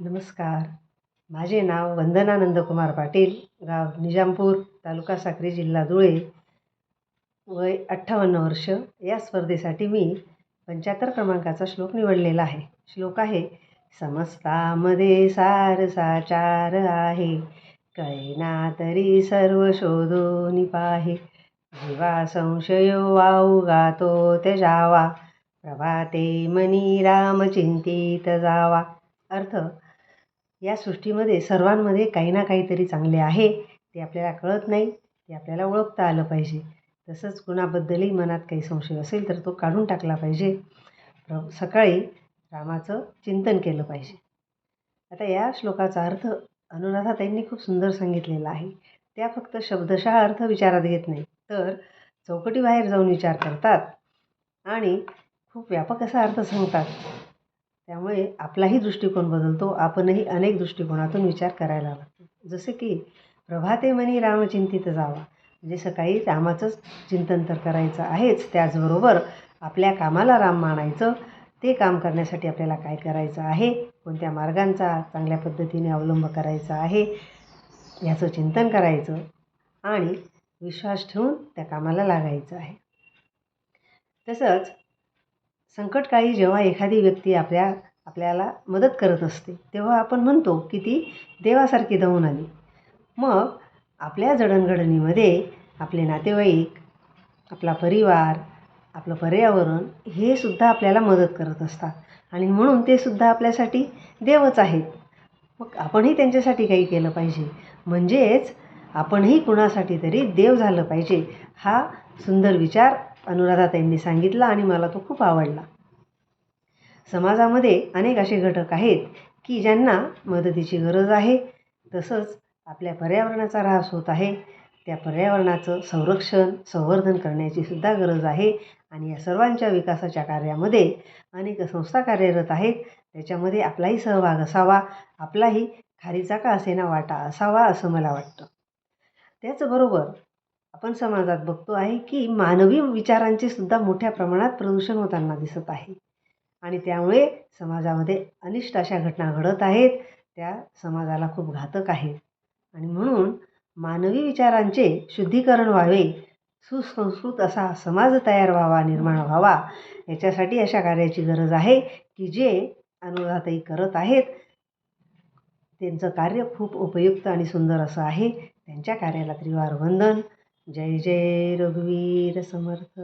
नमस्कार. माझे नाव वंदना नंदकुमार पाटील गाव निजामपूर तालुका साक्री जिल्हा धुळे. वय अठ्ठावन्न वर्ष. या स्पर्धेसाठी मी पंच्याहत्तर क्रमांकाचा श्लोक निवडलेला आहे. श्लोक आहे समस्तामध्ये सार साचार आहे. कळेना तरी सर्व शोधून पाहे. जीवा संशयो गातो ते त्यजावा प्रभाते मनी राम चिंतित जावा. अर्थ या सृष्टीमध्ये सर्वांमध्ये काही ना काहीतरी चांगले आहे ते आपल्याला कळत नाही ते आपल्याला ओळखता आलं पाहिजे. तसंच कुणाबद्दलही मनात काही संशय असेल तर तो काढून टाकला पाहिजे. प्र सकाळी रामाचं चिंतन केलं पाहिजे. आता या श्लोकाचा अर्थ अनुराधाताईंनी खूप सुंदर सांगितलेला आहे. त्या फक्त शब्दशः अर्थ विचारात घेत नाही तर चौकटीबाहेर जाऊन विचार करतात आणि खूप व्यापक असा अर्थ सांगतात. त्यामुळे आपलाही दृष्टिकोन बदलतो आपणही अनेक दृष्टिकोनातून विचार करायला लागतो. जसे की प्रभाते म्हणी रामचिंतित जावा. म्हणजे सकाळी रामाचंच चिंतन तर करायचं आहेच त्याचबरोबर आपल्या कामाला राम मानायचं ते काम करण्यासाठी आपल्याला काय करायचं आहे? कोणत्या मार्गांचा चांगल्या पद्धतीने अवलंब करायचा आहे? याचं चिंतन करायचं आणि विश्वास ठेवून त्या कामाला लागायचं आहे. तसंच संकटकाळी जेव्हा एखादी व्यक्ती आपल्या आपल्याला मदत करत असते. तेव्हा आपण म्हणतो की ती देवासारखी धावून आली. मग आपल्या जडणघडणीमध्ये आपले नातेवाईक आपला परिवार आपलं पर्यावरण हे सुद्धा आपल्याला मदत करत असतात. आणि म्हणून ते सुद्धा आपल्यासाठी देवच आहेत. मग आपणही त्यांच्यासाठी काही केलं पाहिजे. म्हणजेच आपणही कुणासाठी तरी देव झालं पाहिजे. हा सुंदर विचार अनुराधाताईंनी सांगितला आणि मला तो खूप आवडला. समाजामध्ये अनेक असे घटक आहेत की ज्यांना मदतीची गरज आहे. तसंच आपल्या पर्यावरणाचा ऱ्हास होत आहे. त्या पर्यावरणाचं संरक्षण संवर्धन करण्याची सुद्धा गरज आहे. आणि या सर्वांच्या विकासाच्या कार्यामध्ये अनेक संस्था कार्यरत आहेत. त्याच्यामध्ये आपलाही सहभाग असावा. आपलाही खारीचा का असेना वाटा असावा असं मला वाटतं. त्याचबरोबर आपण समाजात बघतो आहे की मानवी विचारांचे सुद्धा मोठ्या प्रमाणात प्रदूषण होताना दिसत आहे. आणि त्यामुळे समाजामध्ये अनिष्ट अशा घटना घडत आहेत. त्या समाजाला खूप घातक आहेत आणि म्हणून मानवी विचारांचे शुद्धीकरण व्हावे सुसंस्कृत असा समाज तयार व्हावा निर्माण व्हावा याच्यासाठी अशा कार्याची गरज आहे की जे अनुराधाताई करत आहेत. त्यांचं कार्य खूप उपयुक्त आणि सुंदर असं आहे. त्यांच्या कार्याला त्रिवार वंदन. जय जय रघुवीर समर्थ.